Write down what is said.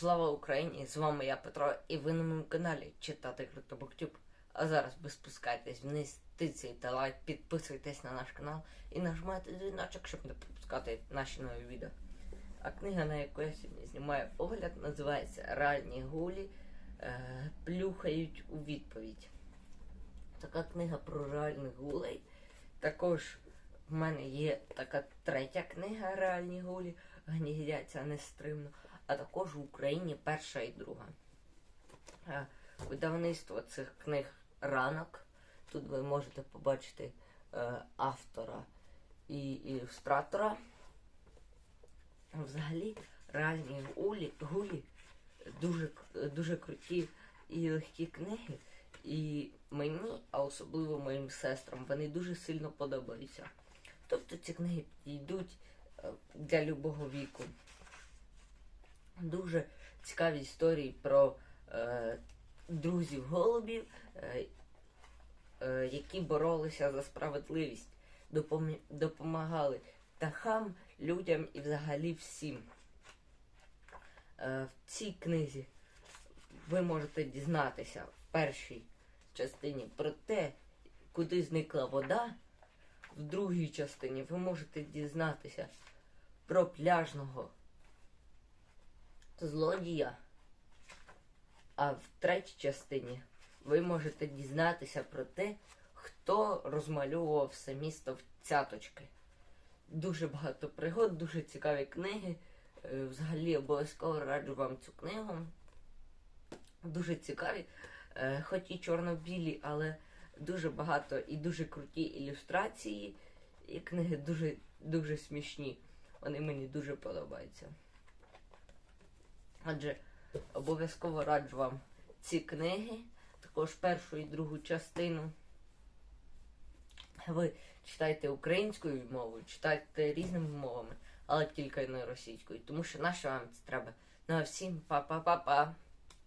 Слава Україні! З вами я Петро і ви на моєму каналі Читати Круто. А зараз ви спускайтесь вниз, тицяйте лайк, підписуйтесь на наш канал і нажимайте дзвіночок, щоб не пропускати наші нові відео. А книга, на яку я сьогодні знімаю огляд, називається Реальні гулі е, плюхають у відповідь. Така книга про реальних гулей. Також в мене є така третя книга Реальні гулі гніздяться нестримно, а також в Україні перша і друга. Е, Видавництво цих книг ранок. Тут ви можете побачити е, автора і ілюстратора. Взагалі, реальні гулі, гулі дуже, дуже круті і легкі книги. І мені, а особливо моїм сестрам, вони дуже сильно подобаються. Тобто ці книги підійдуть е, для любого віку. Дуже цікаві історії про е, друзів голубів, е, е, які боролися за справедливість, допомі- допомагали птахам, людям і взагалі всім. Е, в цій книзі ви можете дізнатися в першій частині про те, куди зникла вода. В другій частині ви можете дізнатися про пляжного злодія. А в третій частині ви можете дізнатися про те, хто розмальовував все місто в цяточки. Дуже багато пригод, дуже цікаві книги. Е, Взагалі обов'язково раджу вам цю книгу. Дуже цікаві, е, хоч і чорно-білі, але дуже багато і дуже круті ілюстрації. І книги дуже, дуже смішні. Вони мені дуже подобаються. Отже, обов'язково раджу вам ці книги, також першу і другу частину. Ви читайте українською мовою, читайте різними мовами, але тільки не російською, тому що наша вам це треба. Ну а всім па-па-па-па.